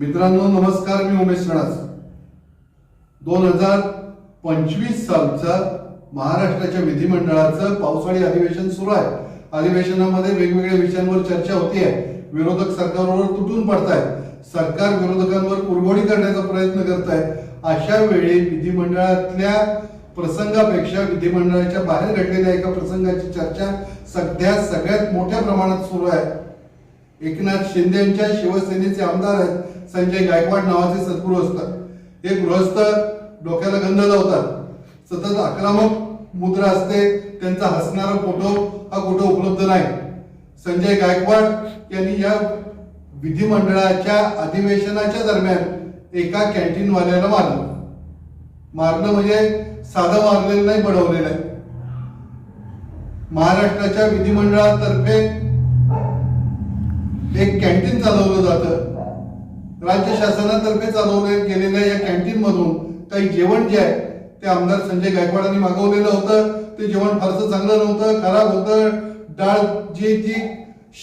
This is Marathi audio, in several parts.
मित्रांनो नमस्कार मी उमेश सणास दोन हजार पंचवीस सालचा महाराष्ट्राच्या विधिमंडळाचं पावसाळी अधिवेशन सुरू आहे. अधिवेशनामध्ये वेगवेगळ्या विषयांवर चर्चा होती आहे विरोधक सरकारवर तुटून पडतायत. सरकार विरोधकांवर कुरघोडी करण्याचा प्रयत्न करत आहे अशा वेळी विधिमंडळातल्या प्रसंगापेक्षा विधिमंडळाच्या बाहेर घडलेल्या एका प्रसंगाची चर्चा सध्या सगळ्यात मोठ्या प्रमाणात सुरू आहे. एकनाथ शिंदे यांच्या शिवसेनेचे आमदार आहेत. संजय गायकवाड नावाचे सद्गृहस्थ. हे गृहस्थ डोक्याला गंध लावतात. सतत आक्रमक मुद्रा असते. त्यांचा हसणारा फोटो हा कुठं उपलब्ध नाही. संजय गायकवाड यांनी या विधिमंडळाच्या अधिवेशनाच्या दरम्यान एका कॅन्टीन वाल्याला मारलं. मारणं म्हणजे साधं मारलेलं नाही बनवलेलं आहे. महाराष्ट्राच्या विधिमंडळातर्फे एक कॅन्टीन चालवलं जातं. राज्य शासनातर्फे चालवले गेलेल्या या कॅन्टीन मधून काही जेवण जे आहे ते आमदार संजय गायकवाडांनी मागवलेलं होतं. ते जेवण फारसं चांगलं नव्हतं खराब होतं. डाळ जी ती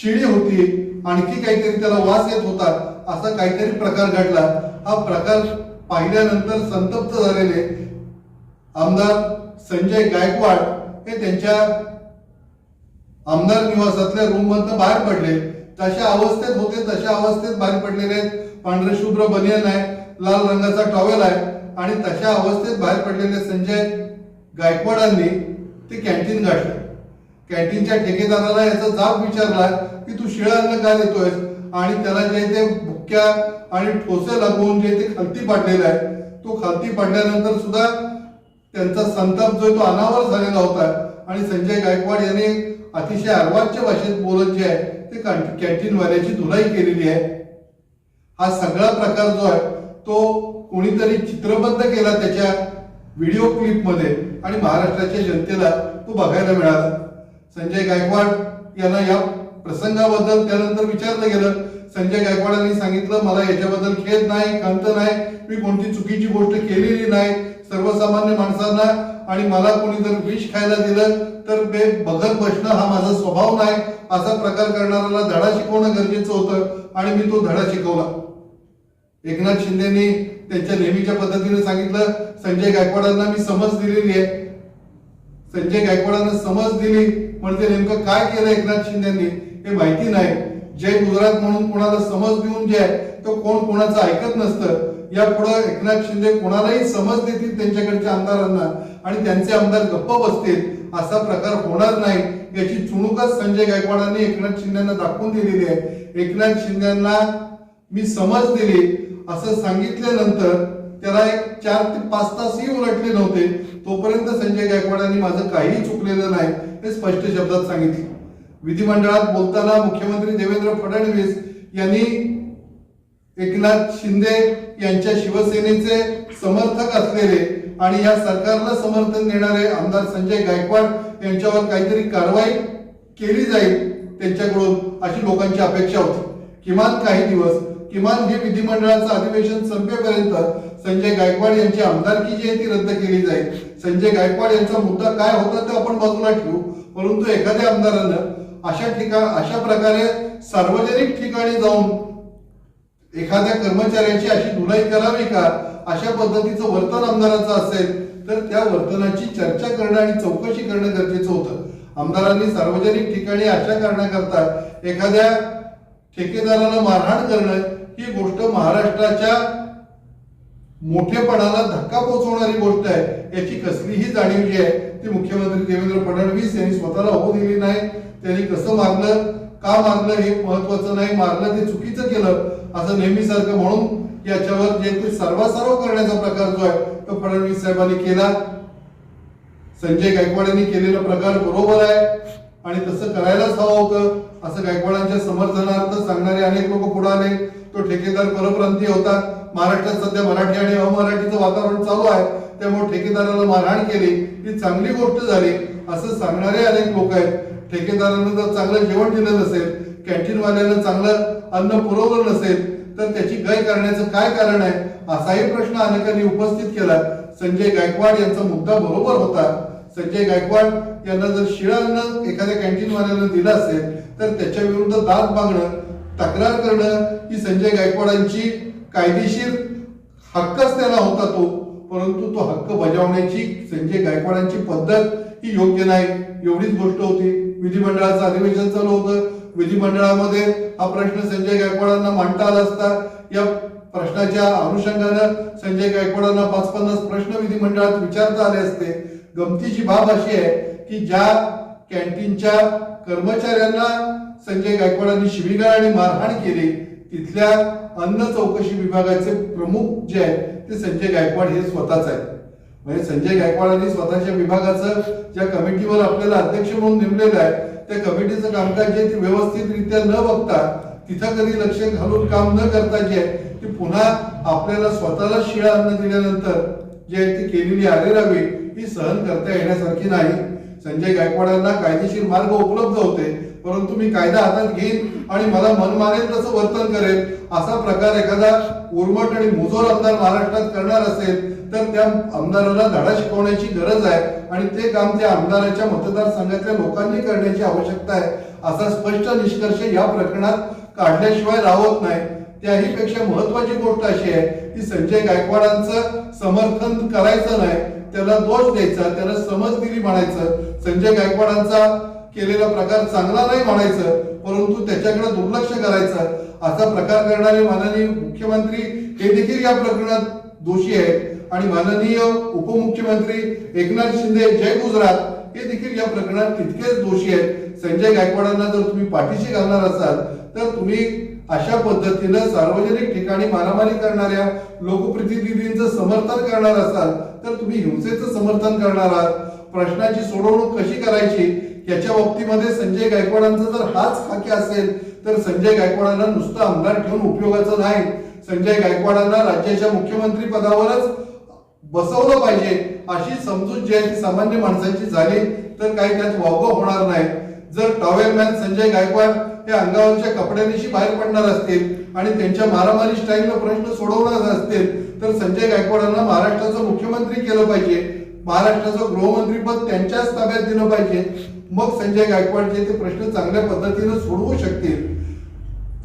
शिळी होती. आणखी काहीतरी त्याला वास येत होता. असा काहीतरी प्रकार घडला. हा प्रकार पाहिल्यानंतर संतप्त झालेले आमदार संजय गायकवाड हे त्यांच्या आमदार निवासातल्या रूम मधनं बाहेर पडले. तशा अवस्थेत होते तशा अवस्थेत बाहेर पडलेले आहेत. पांढरे शुभ्र बनियन आहे लाल रंगाचा टॉवेल आहे आणि तशा अवस्थेत बाहेर पडलेले संजय गायकवाडांनी ते कॅन्टीन गाठलं. कॅन्टीनच्या ठेकेदाराला याचा जाब विचारला की तू शिळं अन्न का देतोयस आणि त्याला जे ते भुक्या आणि ठोसे लागून जे ते खालती पाडलेला आहे. तो खालती पाडल्यानंतर सुद्धा त्यांचा संताप जो आहे तो अनावर झालेला होता आणि संजय गायकवाड यांनी अतिशय अर्वाच्य भाषेत बोलत जे आहे ते कॅन्टीनवाल्याची धुलाई केलेली आहे. हा सगळा प्रकार जो आहे तो कोणीतरी चित्रबद्ध केला त्याच्या व्हिडिओ क्लिपमध्ये आणि महाराष्ट्राच्या जनतेला तो बघायला मिळाला. संजय गायकवाड यांना या प्रसंगाबद्दल त्यानंतर विचारलं गेलं. संजय गायकवाडांनी सांगितलं मला याच्याबद्दल खेद नाही खंत नाही मी कोणती चुकीची गोष्ट केलेली नाही सर्वसामान्य माणसांना आणि मला कोणी जर विष खायला दिलं तर ते बघत बसणं हा माझा स्वभाव नाही. असा प्रकार करणाऱ्याला धडा शिकवणं गरजेचं होतं आणि मी तो धडा शिकवला. एकनाथ शिंदेनी त्यांच्या नेहमीच्या पद्धतीने सांगितलं संजय गायकवाडांना मी समज दिलेली आहे. संजय गायकवाडांना समज दिली म्हणजे नेमकं काय केलं एकनाथ शिंदेनी हे माहिती नाही. जय गुजरात म्हणून कोणाला समज देऊन जे आहे तो कोण कोणाचं ऐकत नसतं. यापुढे एकनाथ शिंदे कोणालाही समज देतील त्यांच्याकडच्या आमदारांना आणि त्यांचे आमदार गप्प बसतील असा प्रकार होणार नाही. याची चुणूकच संजय गायकवाडांनी एकनाथ शिंदेना दाखवून दिलेली आहे. एकनाथ शिंदेना मी समज दिली असं सांगितल्यानंतर त्याला एक चार ते पाच तासही उलटले नव्हते. तोपर्यंत संजय गायकवाडांनी माझं काहीही चुकलेलं नाही हे स्पष्ट शब्दात सांगितले. विधिमंडळात बोलताना मुख्यमंत्री देवेंद्र फडणवीस यांनी एकनाथ शिंदे यांच्या शिवसेनेचे समर्थक असलेले आणि या सरकारला समर्थन देणारे आमदार संजय गायकवाड यांच्यावर काहीतरी कारवाई केली जाईल त्यांच्याकडून अशी लोकांची अपेक्षा होती. किमान काही दिवस किमान हे विधिमंडळाचं अधिवेशन संपेपर्यंत संजय गायकवाड यांची आमदारकी जी आहे ती रद्द केली जाईल. संजय गायकवाड यांचा मुद्दा काय होता तो आपण बाजूला ठेवू. परंतु एखाद्या आमदारानं अशा ठिकाण अशा प्रकारे सार्वजनिक ठिकाणी जाऊन एखाद्या कर्मचाऱ्याची अशी धुलाई करावी का? अशा पद्धतीचं वर्तन आमदाराचं असेल तर त्या वर्तनाची चर्चा करणं आणि चौकशी करणं गरजेचं होतं. आमदारांनी सार्वजनिक ठिकाणी अशा करण्याकरता एखाद्या ठेकेदाराला मारहाण करणं ही गोष्ट महाराष्ट्राच्या मोठेपणाला धक्का पोहोचवणारी गोष्ट आहे. याची कसलीही जाणीव जी आहे ती मुख्यमंत्री देवेंद्र फडणवीस यांनी स्वतःला होऊ दिली नाही. त्यांनी कसं मारलं का मारलं हे महत्वाचं नाही. मारलं ते चुकीचं केलं असं नेहमीसारखं म्हणून याच्यावर जे ते सर्वासर्व करण्याचा प्रकार जो आहे तो फडणवीस साहेबांनी केला. संजय गायकवाड यांनी केलेला प्रकार बरोबर आहे. आणि तसं करायलाच हवं होतं. असं गायकवाडांच्या समर्थनार्थ सांगणारे अनेक लोक पुढे आले. तो ठेकेदार परप्रांतीय होता. महाराष्ट्रात सध्या मराठी आणि अमराठीचं वातावरण चालू आहे. त्यामुळे ठेकेदाराला मारहाण केली. ही चांगली गोष्ट झाली. असं सांगणारे अनेक लोक आहेत. ठेकेदारानं जर चांगलं जेवण दिलं नसेल कॅन्टीनवाल्यानं चांगलं अन्न पुरवलं नसेल तर त्याची गय करण्याचं काय कारण आहे? असाही प्रश्न अनेकांनी उपस्थित केला. संजय गायकवाड यांचा मुद्दा बरोबर होता. संजय गायकवाड यांना जर शिळं एखाद्या कॅन्टीनवाल्यानं दिलं असेल तर त्याच्या विरुद्ध दाद मागणं तक्रार करणं ही संजय गायकवाडांची कायदेशीर हक्कच त्याला होता तो. परंतु तो हक्क बजावण्याची संजय गायकवाडांची पद्धत ही योग्य नाही. एवढीच गोष्ट होती. विधिमंडळाचं अधिवेशन चालू होतं. विधिमंडळामध्ये हा प्रश्न संजय गायकवाडांना मांडता आला असता. या प्रश्नाच्या अनुषंगानं संजय गायकवाडांना पाच पन्नास प्रश्न विधिमंडळात विचारता आले असते. गमतीची बाब अशी आहे की ज्या कॅन्टीनच्या कर्मचाऱ्यांना संजय गायकवाडांनी शिवीगाळ आणि मारहाण केली तिथल्या अन्न चौकशी विभागाचे प्रमुख जे आहे ते संजय गायकवाड हे स्वतःच आहेत. म्हणजे संजय गायकवाडांनी स्वतःच्या विभागाचं ज्या कमिटीवर आपल्याला अध्यक्ष म्हणून नेमलेलं आहे त्या कमिटीचं कामकाज जे ते व्यवस्थितरित्या न बघता तिथं कधी लक्ष घालून काम न करता जे आहे ते पुन्हा आपल्याला स्वतःला शिळा अन्न दिल्यानंतर जे आहे ती केलेली आरेरावी ही सहन करता येण्यासारखी नाही. संजय गायकवाडांना कायदेशीर मार्ग उपलब्ध होते परंतु मी कायदा हातात घेईन आणि मला मन मारेल तसं वर्तन करेल. असा प्रकार एखादा उर्मट आणि मुजोर आमदार महाराष्ट्रात करणार असेल तर त्या आमदाराला धडा शिकवण्याची गरज आहे आणि ते काम त्या आमदाराच्या मतदारसंघातल्या लोकांनी करण्याची आवश्यकता आहे. असा स्पष्ट निष्कर्ष या प्रकरणात काढल्याशिवाय राहत नाही. त्याही पेक्षा महत्वाची गोष्ट अशी आहे की संजय गायकवाडांचं समर्थन करायचं नाही. त्याला दोष द्यायचा त्याला समज दिली म्हणायचं. संजय गायकवाडांचा केलेला प्रकार चांगला नाही म्हणायचं परंतु त्याच्याकडे दुर्लक्ष करायचं. असा प्रकार करणारे माननीय मुख्यमंत्री हे देखील या प्रकरणात दोषी आहेत. आणि माननीय उपमुख्यमंत्री एकनाथ शिंदे जय गुजरात हे देखील या प्रकरणात तितकेच दोषी आहेत. संजय गायकवाडांना जर तुम्ही पाठीशी घालणार असाल तर तुम्ही अशा पद्धतीनं सार्वजनिक ठिकाणी मारामारी करणाऱ्या लोकप्रतिनिधींचं समर्थन करणार असाल तर तुम्ही हिंसेचं समर्थन करणार आहात. प्रश्नाची सोडवणूक कशी करायची याच्या बाबतीमध्ये संजय गायकवाडांचा जर हाच खाकी असेल तर संजय गायकवाडांना नुसतं आमदार ठेवून उपयोगाचं नाही. संजय गायकवाडांना राज्याच्या मुख्यमंत्री पदावरच बसवलं पाहिजे अशी समजूत जी आहे सामान्य माणसांची झाली तर काही त्यात वावगं होणार नाही. जर टॉवेलमॅन संजय गायकवाड हे अंगावरच्या कपड्यांशी बाहेर पडणार असतील आणि त्यांच्या मारामारी स्टाईलनं प्रश्न सोडवणार असतील तर संजय गायकवाडांना महाराष्ट्राचं मुख्यमंत्री केलं पाहिजे. महाराष्ट्राचं गृहमंत्री पद त्यांच्याच ताब्यात दिलं पाहिजे. मग संजय गायकवाड जे ते प्रश्न चांगल्या पद्धतीनं सोडवू शकतील.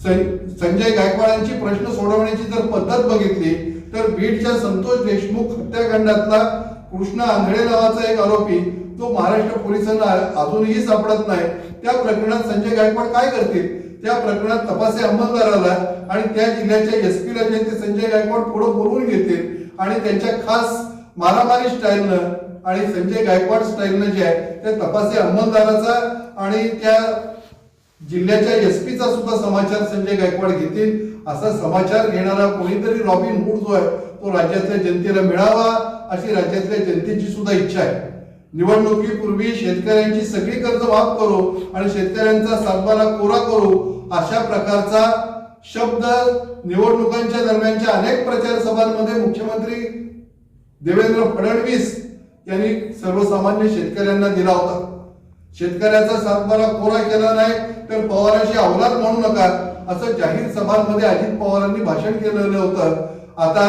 संजय गायकवाडांची प्रश्न सोडवण्याची जर पद्धत बघितली तर बीडच्या संतोष देशमुख हत्याकांडातला कृष्णा आंधळे नावाचा एक आरोपी तो महाराष्ट्र पोलिसांना अजूनही सापडत नाही. त्या प्रकरणात संजय गायकवाड काय करतील? त्या प्रकरणात तपासे अंमलदाराला आणि त्या जिल्ह्याच्या एस पीला जे ते संजय गायकवाड पुढे बोलवून घेतील. आणि त्यांच्या खास मारामारी स्टाईलनं आणि संजय गायकवाड स्टाईलनं जे आहे त्या तपासे अंमलदाराचा आणि त्या जिल्ह्याच्या एसपीचा सुद्धा समाचार संजय गायकवाड घेतील. असा समाचार घेणारा कोणीतरी रॉबिन हुड जो आहे तो राज्यातल्या जनतेला मिळावा अशी राज्यातल्या जनतेची सुद्धा इच्छा आहे. निवडणुकीपूर्वी शेतकऱ्यांची सगळी कर्ज माफ करू आणि शेतकऱ्यांचा सातबारा कोरा करू अशा प्रकारचा शब्द निवडणुकांच्या दरम्यानच्या अनेक प्रचार सभांमध्ये मुख्यमंत्री देवेंद्र फडणवीस यांनी सर्वसामान्य शेतकऱ्यांना दिला होता. शेतकऱ्याचा सातबारा कोरा केला नाही तर पवारांशी अवलाद म्हणू नका. असं जाहीर सभांमध्ये अजित पवारांनी भाषण केलेलं होतं. आता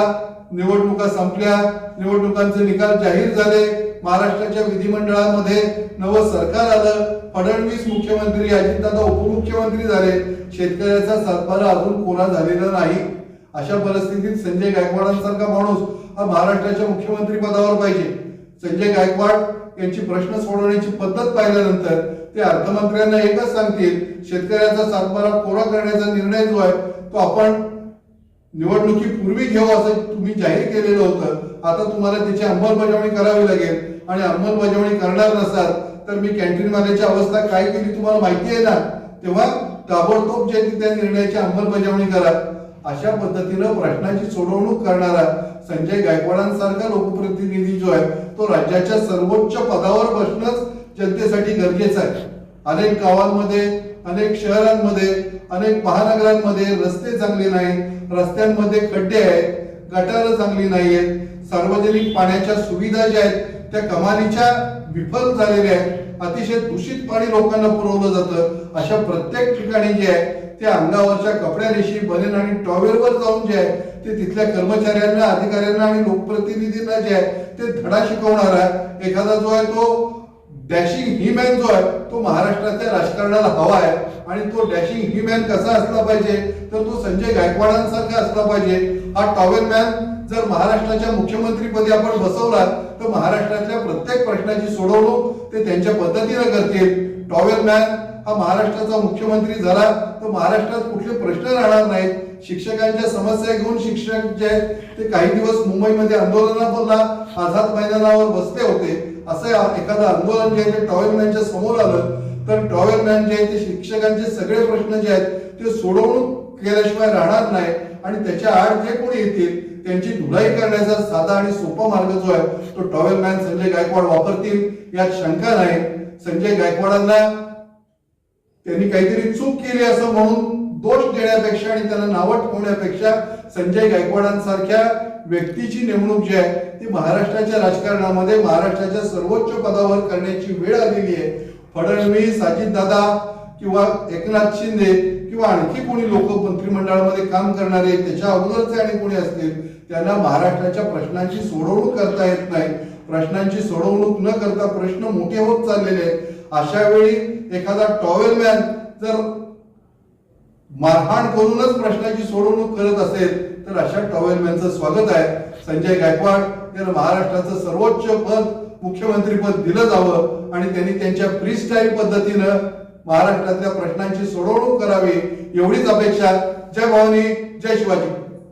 निवडणुका संपल्या निवडणुकांचे निकाल जाहीर झाले. महाराष्ट्राच्या विधिमंडळामध्ये नवं सरकार आलं. फडणवीस मुख्यमंत्री अजितदादा उपमुख्यमंत्री झाले. शेतकऱ्याचा सातबारा अजून कोरा झालेला नाही. अशा परिस्थितीत संजय गायकवाडांसारखा माणूस हा महाराष्ट्राच्या मुख्यमंत्री पदावर पाहिजे. संजय गायकवाड त्यांची प्रश्न सोडवण्याची पद्धत पाहिल्यानंतर ते अर्थमंत्र्यांना एकच सांगतील शेतकऱ्याचा सातबारा कोरा करण्याचा निर्णय जो आहे तो आपण निवडणुकीपूर्वी घेऊ असं तुम्ही जाहीर केलेलं होतं. आता तुम्हाला त्याची अंमलबजावणी करावी लागेल. आणि अंमलबजावणी करणार नसाल तर मी कॅन्टीन वाल्याची अवस्था काय केली तुम्हाला माहिती आहे ना? तेव्हा ताबडतोब जे त्या निर्णयाची अंमलबजावणी करा. अशा पद्धतीनं प्रश्नाची सोडवणूक करणारा संजय गायकवाडांसारखा लोकप्रतिनिधी जो आहे तो राज्याच्या सर्वोच्च पदावर बसणंच जनतेसाठी गरजेचं आहे. अनेक गावांमध्ये अनेक शहरांमध्ये अनेक महानगरांमध्ये रस्ते चांगले नाही रस्त्यांमध्ये खड्डे आहेत गटारं चांगली नाही आहेत सार्वजनिक पाण्याच्या सुविधा ज्या आहेत त्या कमालीच्या विफल झालेल्या आहेत अतिशय दूषित पाणी लोकांना पुरवलं जातं. अशा प्रत्येक ठिकाणी जे आहे ते अंगावरच्या कपड्यारेशी बनेन आणि टॉवेलवर जाऊन जे आहे ते तिथल्या कर्मचाऱ्यांना अधिकाऱ्यांना आणि लोकप्रतिनिधींना जे आहे ते धडा शिकवणारा एखादा जो आहे तो डॅशिंग ही मॅन जो आहे तो महाराष्ट्राच्या राजकारणाला हवा आहे. आणि तो डॅशिंग ही मॅन कसा असला पाहिजे तर तो संजय गायकवाडांसारखा असला पाहिजे. हा टॉवेल मॅन जर महाराष्ट्राच्या मुख्यमंत्रीपदी आपण बसवला तर महाराष्ट्रातल्या प्रत्येक प्रश्नाची सोडवणूक ते त्यांच्या पद्धतीनं करतील. टॉवेल मॅन हा महाराष्ट्राचा मुख्यमंत्री झाला तर महाराष्ट्रात कुठले प्रश्न राहणार नाहीत. शिक्षकांच्या समस्या घेऊन शिक्षक जे आहेत ते काही दिवस मुंबईमध्ये आंदोलनाला आझाद मैदानावर बसले होते. असं एखादं आंदोलन जे आहे ते टॉवेल मॅनच्या समोर आलं तर टॉवेल मॅन जे आहे ते शिक्षकांचे सगळे प्रश्न जे आहेत ते सोडवणूक केल्याशिवाय राहणार नाही. आणि त्याच्या आड जे कोणी येतील त्यांची धुलाई करण्याचा साधा आणि सोपा मार्ग जो आहे तो टॉवेल मॅन संजय गायकवाड वापरतील. यात शंका नाही. संजय गायकवाडांना त्यांनी काहीतरी चूक केली असं म्हणून दोष देण्यापेक्षा आणि त्यांना नावं ठेवण्यापेक्षा संजय गायकवाडांसारख्या व्यक्तीची नेमणूक जी आहे ती महाराष्ट्राच्या राजकारणामध्ये महाराष्ट्राच्या सर्वोच्च पदावर करण्याची वेळ आलेली आहे. फडणवीस अजितदादा किंवा एकनाथ शिंदे किंवा आणखी कोणी लोक मंत्रिमंडळामध्ये काम करणारे त्याच्या अगोदरचे आणि कोणी असतील त्यांना महाराष्ट्राच्या प्रश्नांची सोडवणूक करता येत नाही. प्रश्नांची सोडवणूक न करता प्रश्न मोठे होत चाललेले आहेत. अशा वेळी एखादा टॉवेल मॅन जर मारहाण करूनच प्रश्नाची सोडवणूक करत असेल तर अशा टॉवेल मॅनचं स्वागत आहे. संजय गायकवाड यांना महाराष्ट्राचं सर्वोच्च पद मुख्यमंत्री पद दिलं जावं आणि त्यांनी त्यांच्या फ्री स्टाईल पद्धतीनं महाराष्ट्रातल्या प्रश्नांची सोडवणूक करावी एवढीच अपेक्षा जय भवानी जय शिवाजी.